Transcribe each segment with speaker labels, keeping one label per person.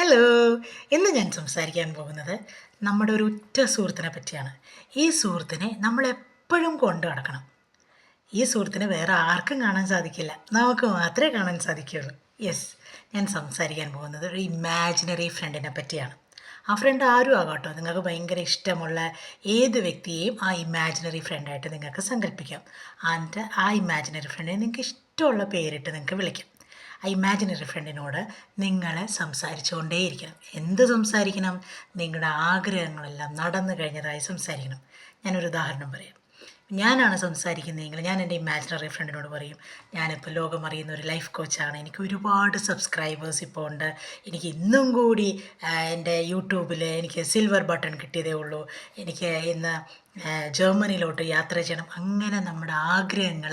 Speaker 1: Hello ഇന്ന് ഞാൻ സംസാരിക്കാൻ പോകുന്നത് നമ്മുടെ ഒരു ഉറ്റ സുഹൃത്തിനെ പറ്റിയാണ്. ഈ സുഹൃത്തിനെ നമ്മൾ എപ്പോഴും കൊണ്ടു നടക്കണം. ഈ സുഹൃത്തിനെ വേറെ ആർക്കും കാണാൻ സാധിക്കില്ല. നമുക്ക് മാത്രമേ കാണാൻ സാധിക്കുകയുള്ളൂ. യെസ് ഞാൻ സംസാരിക്കാൻ പോകുന്നത് ഒരു ഇമാജിനറി ഫ്രണ്ടിനെ പറ്റിയാണ്. ആ ഫ്രണ്ട് ആരും ആകാട്ടോ. നിങ്ങൾക്ക് ഭയങ്കര ഇഷ്ടമുള്ള ഏത് വ്യക്തിയെയും ആ ഇമാജിനറി ഫ്രണ്ടായിട്ട് നിങ്ങൾക്ക് സങ്കല്പിക്കാം. ആൻഡ് ആ ഇമാജിനറി ഫ്രണ്ടിനെ നിങ്ങൾക്ക് ഇഷ്ടമുള്ള പേരിട്ട് നിങ്ങൾക്ക് വിളിക്കാം. ആ ഇമാജിനറി ഫ്രണ്ടിനോട് നിങ്ങൾ സംസാരിച്ചുകൊണ്ടേയിരിക്കണം. എന്ത് സംസാരിക്കണം? നിങ്ങളുടെ ആഗ്രഹങ്ങളെല്ലാം നടന്നു കഴിഞ്ഞതായി സംസാരിക്കണം. ഞാനൊരു ഉദാഹരണം പറയാം. ഞാനാണ് സംസാരിക്കുന്നതെങ്കിൽ ഞാൻ എന്റെ ഇമാജിനറി ഫ്രണ്ടിനോട് പറയും ഞാനിപ്പോൾ ലോകം അറിയുന്ന ഒരു ലൈഫ് കോച്ചാണ് എനിക്ക് ഒരുപാട് സബ്സ്ക്രൈബേഴ്സ് ഇപ്പോൾ ഉണ്ട്. എനിക്ക് ഇന്നും കൂടി എന്റെ യൂട്യൂബിൽ എനിക്ക് സിൽവർ ബട്ടൺ കിട്ടിയതേ ഉള്ളൂ. എനിക്ക് ഇന്ന് ജർമ്മനിയിലോട്ട് യാത്ര ചെയ്യണം. അങ്ങനെ നമ്മുടെ ആഗ്രഹങ്ങൾ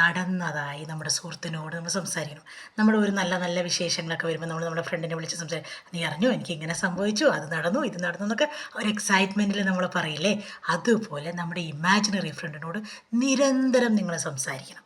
Speaker 1: നടന്നതായി നമ്മുടെ സുഹൃത്തിനോട് നമ്മൾ സംസാരിക്കണം നമ്മൾ ഒരു നല്ല നല്ല വിശേഷങ്ങളൊക്കെ വരുമ്പോൾ നമ്മൾ നമ്മുടെ ഫ്രണ്ടിനെ വിളിച്ച് സംസാരിക്കും നീ അറിഞ്ഞു? എനിക്ക് ഇങ്ങനെ സംഭവിച്ചു. അത് നടന്നു ഇത് നടന്നു എന്നൊക്കെ ഒരു എക്സൈറ്റ്മെന്റിൽ നമ്മൾ പറയില്ലേ? അതുപോലെ നമ്മുടെ ഇമാജിനറി ഫ്രണ്ടിനോട് നിരന്തരം നിങ്ങൾ സംസാരിക്കണം.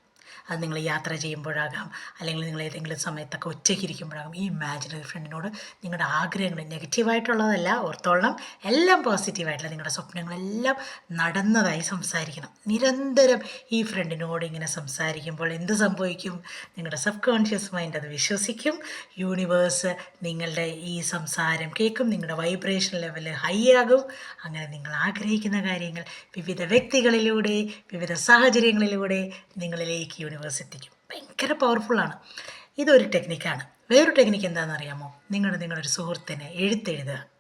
Speaker 1: അത് നിങ്ങൾ യാത്ര ചെയ്യുമ്പോഴാകാം. അല്ലെങ്കിൽ നിങ്ങൾ ഏതെങ്കിലും സമയത്തൊക്കെ ഒറ്റയ്ക്ക് ഇരിക്കുമ്പോഴാകും ഈ ഇമാജിനറി ഫ്രണ്ടിനോട് നിങ്ങളുടെ ആഗ്രഹങ്ങൾ നെഗറ്റീവായിട്ടുള്ളതല്ല ഓർത്തോളണം. എല്ലാം പോസിറ്റീവായിട്ടുള്ള നിങ്ങളുടെ സ്വപ്നങ്ങളെല്ലാം നടന്നതായി സംസാരിക്കണം. നിരന്തരം ഈ ഫ്രണ്ടിനോട് ഇങ്ങനെ സംസാരിക്കുമ്പോൾ എന്ത് സംഭവിക്കും? നിങ്ങളുടെ സബ് കോൺഷ്യസ് മൈൻഡ് അത് വിശ്വസിക്കും. യൂണിവേഴ്സ് നിങ്ങളുടെ ഈ സംസാരം കേൾക്കും. നിങ്ങളുടെ വൈബ്രേഷൻ ലെവൽ ഹൈ ആകും അങ്ങനെ നിങ്ങൾ ആഗ്രഹിക്കുന്ന കാര്യങ്ങൾ വിവിധ വ്യക്തികളിലൂടെ വിവിധ സാഹചര്യങ്ങളിലൂടെ നിങ്ങളിലേക്ക് യൂണിവേഴ്സ് എത്തിക്കും ഭയങ്കര പവർഫുള്ളാണ് ഇതൊരു ടെക്നിക്കാണ് വേറൊരു ടെക്നിക്ക് എന്താണെന്ന് അറിയാമോ? നിങ്ങൾ നിങ്ങളൊരു സുഹൃത്തിനെ എഴുത്തെഴുതുക.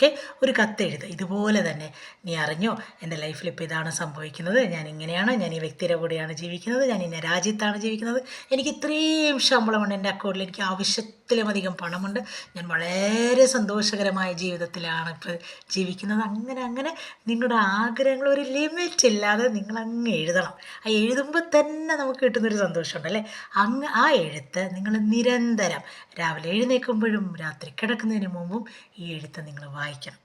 Speaker 1: ഓക്കെ ഒരു കത്ത് എഴുതുക. ഇതുപോലെ തന്നെ നീ അറിഞ്ഞോ എന്റെ ലൈഫിൽ ഇപ്പോൾ ഇതാണ് സംഭവിക്കുന്നത്. ഞാൻ ഇങ്ങനെയാണ് ഞാൻ ഈ വ്യക്തിയുടെ കൂടെയാണ് ജീവിക്കുന്നത് ഞാൻ ഇന്ന രാജ്യത്താണ് ജീവിക്കുന്നത്. എനിക്ക് ഇത്രയും ശമ്പളമുണ്ട് എന്റെ അക്കൗണ്ടിൽ എനിക്ക് ആവശ്യത്തിലുമധികം പണമുണ്ട്. ഞാൻ വളരെ സന്തോഷകരമായ ജീവിതത്തിലാണ് ഇപ്പോൾ ജീവിക്കുന്നത്. അങ്ങനെ അങ്ങനെ നിങ്ങളുടെ ആഗ്രഹങ്ങൾ ഒരു ലിമിറ്റ് ഇല്ലാതെ നിങ്ങൾ അങ്ങ് എഴുതണം. ആ എഴുതുമ്പോൾ തന്നെ നമുക്ക് കിട്ടുന്നൊരു സന്തോഷമുണ്ട് അല്ലേ? അങ്ങ് ആ എഴുത്ത് നിങ്ങൾ നിരന്തരം രാവിലെ എഴുന്നേൽക്കുമ്പോഴും രാത്രി കിടക്കുന്നതിന് മുമ്പും ഈ എഴുത്ത് നിങ്ങൾ വായിക്കണം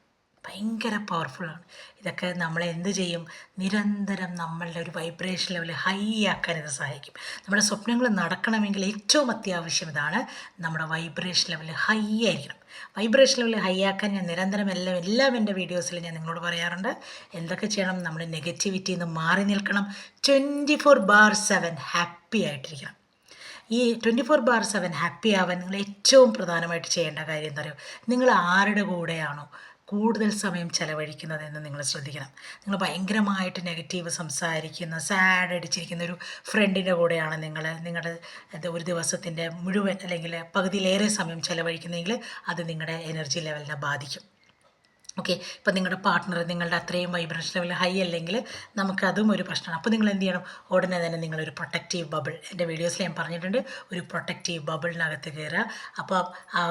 Speaker 1: ഭയങ്കര പവർഫുള്ളാണ് ഇതൊക്കെ നമ്മൾ എന്ത് ചെയ്യും? നിരന്തരം നമ്മളുടെ ഒരു വൈബ്രേഷൻ ലെവൽ ഹൈ ആക്കാൻ ഇത് സഹായിക്കും. നമ്മുടെ സ്വപ്നങ്ങൾ നടക്കണമെങ്കിൽ ഏറ്റവും അത്യാവശ്യം ഇതാണ് നമ്മുടെ വൈബ്രേഷൻ ലെവൽ ഹൈ ആയിരിക്കണം. വൈബ്രേഷൻ ലെവൽ ഹൈ ആക്കാൻ ഞാൻ നിരന്തരം എല്ലാം എല്ലാം എന്റെ വീഡിയോസിൽ ഞാൻ നിങ്ങളോട് പറയാറുണ്ട്. എന്തൊക്കെ ചെയ്യണം? നമ്മൾ നെഗറ്റിവിറ്റിയിൽ നിന്ന് മാറി നിൽക്കണം. Twenty four bar seven happy ആയിട്ടിരിക്കണം. ഈ twenty four bar seven happy ആവാൻ നിങ്ങൾ ഏറ്റവും പ്രധാനമായിട്ട് ചെയ്യേണ്ട കാര്യം എന്താ പറയുക നിങ്ങൾ ആരുടെ കൂടെയാണോ കൂടുതൽ സമയം ചെലവഴിക്കുന്നതെന്ന് നിങ്ങൾ ശ്രദ്ധിക്കണം. നിങ്ങൾ ഭയങ്കരമായിട്ട് നെഗറ്റീവ് സംസാരിക്കുന്ന സാഡ് അടിച്ചിരിക്കുന്ന ഒരു ഫ്രണ്ടിന്റെ കൂടെയാണ് നിങ്ങൾ നിങ്ങളുടെ ഒരു ദിവസത്തിന്റെ മുഴുവൻ അല്ലെങ്കിൽ പകുതിയിലേറെ സമയം ചെലവഴിക്കുന്നതെങ്കിൽ അത് നിങ്ങളുടെ എനർജി ലെവലിനെ ബാധിക്കും. ഓക്കെ ഇപ്പം നിങ്ങളുടെ പാർട്ട്ണർ നിങ്ങളുടെ അത്രയും വൈബ്രേഷൻ ലെവൽ ഹൈ അല്ലെങ്കിൽ നമുക്കതും ഒരു പ്രശ്നമാണ് അപ്പോൾ നിങ്ങൾ എന്ത് ചെയ്യണം? ഉടനെ തന്നെ നിങ്ങളൊരു പ്രൊട്ടക്റ്റീവ് ബബിൾ എന്റെ വീഡിയോസിൽ ഞാൻ പറഞ്ഞിട്ടുണ്ട് ഒരു പ്രൊട്ടക്റ്റീവ് ബബിളിനകത്ത് കയറുക അപ്പോൾ ആ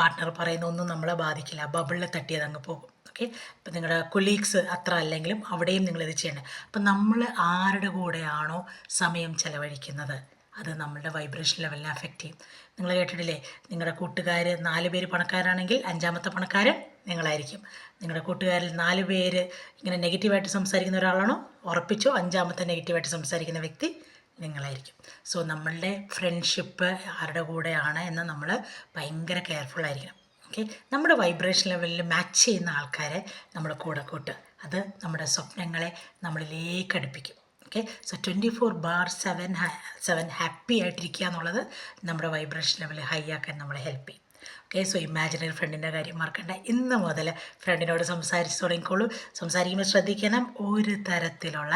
Speaker 1: പാർട്ട്ണർ പറയുന്ന ഒന്നും നമ്മളെ ബാധിക്കില്ല. ബബിളിൽ തട്ടിയത് അങ്ങ് പോകും. ഓക്കെ ഇപ്പം നിങ്ങളുടെ കൊളീഗ്സ് അത്ര അല്ലെങ്കിലും അവിടെയും നിങ്ങളിത് ചെയ്യണം അപ്പം നമ്മൾ ആരുടെ കൂടെയാണോ സമയം ചെലവഴിക്കുന്നത്? അത് നമ്മളുടെ വൈബ്രേഷൻ ലെവലിനെ അഫക്റ്റ് ചെയ്യും. നിങ്ങൾ കേട്ടിട്ടില്ലേ? നിങ്ങളുടെ കൂട്ടുകാർ നാല് പേര് പണക്കാരാണെങ്കിൽ അഞ്ചാമത്തെ പണക്കാരൻ നിങ്ങളായിരിക്കും. നിങ്ങളുടെ കൂട്ടുകാരിൽ നാല് പേര് ഇങ്ങനെ നെഗറ്റീവായിട്ട് സംസാരിക്കുന്ന ഒരാളാണോ? ഉറപ്പിച്ചോ അഞ്ചാമത്തെ നെഗറ്റീവായിട്ട് സംസാരിക്കുന്ന വ്യക്തി നിങ്ങളായിരിക്കും. സോ നമ്മളുടെ ഫ്രണ്ട്ഷിപ്പ് ആരുടെ കൂടെയാണ് എന്ന് നമ്മൾ ഭയങ്കര കെയർഫുൾ ആയിരിക്കണം. ഓക്കെ നമ്മുടെ വൈബ്രേഷൻ ലെവലിൽ മാച്ച് ചെയ്യുന്ന ആൾക്കാരെ നമ്മുടെ കൂടെ കൂട്ടുക. അത് നമ്മുടെ സ്വപ്നങ്ങളെ നമ്മളിലേക്ക് അടുപ്പിക്കും. Okay so twenty four bar seven seven happy ആയിട്ടിരിക്കുക എന്നുള്ളത് നമ്മുടെ വൈബ്രേഷൻ ലെവൽ ഹൈ ആക്കാൻ നമ്മളെ ഹെൽപ്പ് ചെയ്യും. ഓക്കെ സോ ഇമാജിനറി ഫ്രണ്ടിന്റെ കാര്യം മറക്കണ്ട. ഇന്ന് മുതൽ ഫ്രണ്ടിനോട് സംസാരിച്ച് തുടങ്ങിക്കോളൂ. സംസാരിക്കുമ്പോൾ ശ്രദ്ധിക്കണം. ഒരു തരത്തിലുള്ള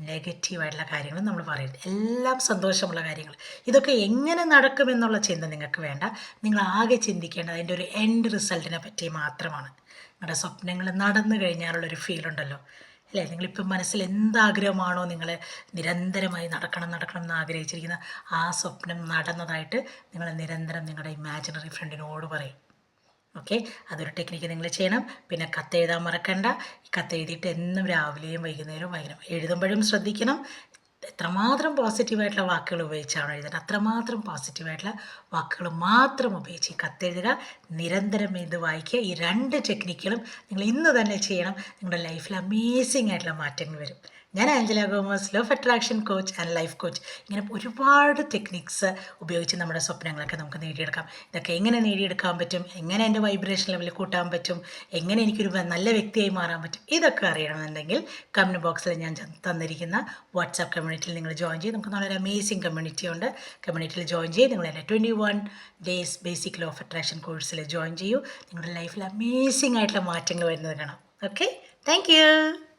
Speaker 1: നെഗറ്റീവായിട്ടുള്ള കാര്യങ്ങളും നമ്മൾ പറയരുത്. എല്ലാം സന്തോഷമുള്ള കാര്യങ്ങൾ. ഇതൊക്കെ എങ്ങനെ നടക്കുമെന്നുള്ള ചിന്ത നിങ്ങൾക്ക് വേണ്ട. നിങ്ങൾ ആകെ ചിന്തിക്കേണ്ടത് അതിന്റെ ഒരു എൻഡ് റിസൾട്ടിനെ പറ്റി മാത്രമാണ്. നിങ്ങളുടെ സ്വപ്നങ്ങൾ നടന്നു കഴിഞ്ഞാലുള്ളൊരു ഫീൽ ഉണ്ടല്ലോ. അല്ലേ? നിങ്ങളിപ്പം മനസ്സിൽ എന്താഗ്രഹമാണോ നിങ്ങൾ നിരന്തരമായി നടക്കണം നടക്കണം എന്ന് ആഗ്രഹിച്ചിരിക്കുന്ന ആ സ്വപ്നം നടന്നതായിട്ട് നിങ്ങൾ നിരന്തരം നിങ്ങളുടെ ഇമാജിനറി ഫ്രണ്ടിനോട് പറയും. ഓക്കെ അതൊരു ടെക്നിക്ക് നിങ്ങൾ ചെയ്യണം. പിന്നെ കത്തെഴുതാൻ മറക്കണ്ട. കത്തെഴുതിയിട്ട് എന്നും രാവിലെയും വൈകുന്നേരവും വായിക്കണം എഴുതുമ്പോഴും ശ്രദ്ധിക്കണം. എത്രമാത്രം പോസിറ്റീവായിട്ടുള്ള വാക്കുകൾ ഉപയോഗിച്ചാണ് എഴുതുന്നത്? അത്രമാത്രം പോസിറ്റീവായിട്ടുള്ള വാക്കുകൾ മാത്രം ഉപയോഗിച്ച് ഈ കത്തെഴുതുക നിരന്തരം ഇത് വായിക്കുക. ഈ രണ്ട് ടെക്നിക്കുകളും നിങ്ങൾ ഇന്ന് തന്നെ ചെയ്യണം. നിങ്ങളുടെ ലൈഫിൽ അമേസിംഗ് ആയിട്ടുള്ള മാറ്റങ്ങൾ വരും. ഞാൻ Angela Gomez law attraction coach and life coach ഇങ്ങനെ ഒരുപാട് ടെക്നിക്സ് ഉപയോഗിച്ച് നമ്മുടെ സ്വപ്നങ്ങളൊക്കെ നമുക്ക് നേടിയെടുക്കാം. ഇതൊക്കെ എങ്ങനെ നേടിയെടുക്കാൻ പറ്റും? എങ്ങനെ എന്റെ വൈബ്രേഷൻ ലെവൽ കൂട്ടാൻ പറ്റും? എങ്ങനെ എനിക്കൊരു നല്ല വ്യക്തിയായി മാറാൻ പറ്റും? ഇതൊക്കെ അറിയണമെന്നുണ്ടെങ്കിൽ കമന്റ് ബോക്സിൽ ഞാൻ തന്നിരിക്കുന്ന വാട്സാപ്പ് കമ്മ്യൂണിറ്റിയിൽ നിങ്ങൾ ജോയിൻ ചെയ്യും നമുക്ക് നല്ലൊരു അമേസിംഗ് കമ്മ്യൂണിറ്റി ഉണ്ട്. കമ്മ്യൂണിറ്റിയിൽ ജോയിൻ ചെയ്യും നിങ്ങൾ എന്റെ twenty one days basic law of attraction കോഴ്സിൽ ജോയിൻ ചെയ്യൂ. നിങ്ങളുടെ ലൈഫിൽ അമേസിംഗ് ആയിട്ടുള്ള മാറ്റങ്ങൾ വരുന്നത് കാണാം. Okay thank you